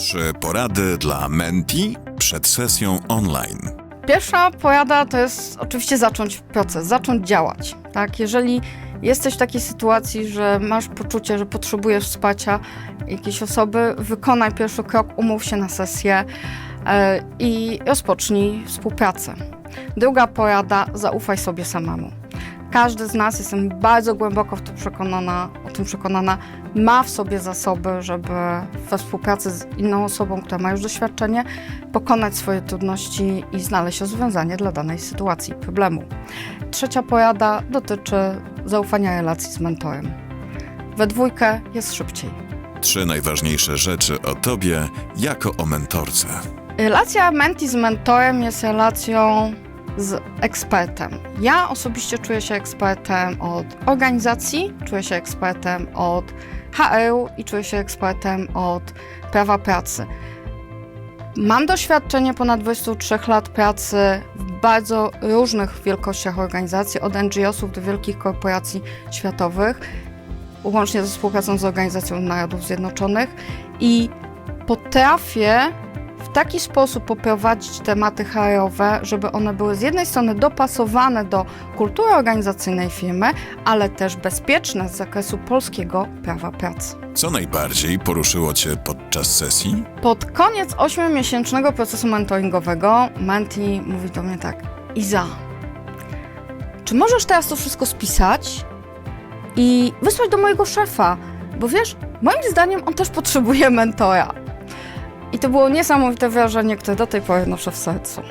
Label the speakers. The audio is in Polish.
Speaker 1: Trzy porady dla Menti przed sesją online.
Speaker 2: Pierwsza porada to jest oczywiście zacząć proces, zacząć działać. Tak? Jeżeli jesteś w takiej sytuacji, że masz poczucie, że potrzebujesz wsparcia jakiejś osoby, wykonaj pierwszy krok, umów się na sesję e, i rozpocznij współpracę. Druga porada, zaufaj sobie samemu. Każdy z nas, jestem bardzo głęboko w to przekonana, o tym przekonana, ma w sobie zasoby, żeby we współpracy z inną osobą, która ma już doświadczenie, pokonać swoje trudności i znaleźć rozwiązanie dla danej sytuacji, problemu. Trzecia porada dotyczy zaufania relacji z mentorem. We dwójkę jest szybciej.
Speaker 1: Trzy najważniejsze rzeczy o tobie jako o mentorce.
Speaker 2: Relacja menti z mentorem jest relacją z ekspertem. Ja osobiście czuję się ekspertem od organizacji, czuję się ekspertem od HR i czuję się ekspertem od prawa pracy. Mam doświadczenie ponad 23 lat pracy w bardzo różnych wielkościach organizacji, od NGO-sów do wielkich korporacji światowych, łącznie ze współpracą z Organizacją Narodów Zjednoczonych i potrafię taki sposób poprowadzić tematy HR-owe, żeby one były z jednej strony dopasowane do kultury organizacyjnej firmy, ale też bezpieczne z zakresu polskiego prawa pracy.
Speaker 1: Co najbardziej poruszyło cię podczas sesji?
Speaker 2: Pod koniec 8-miesięcznego procesu mentoringowego Menti mówi do mnie tak: Iza, czy możesz teraz to wszystko spisać i wysłać do mojego szefa? Bo wiesz, moim zdaniem on też potrzebuje mentora. I to było niesamowite wrażenie, które do tej pory noszę w sercu.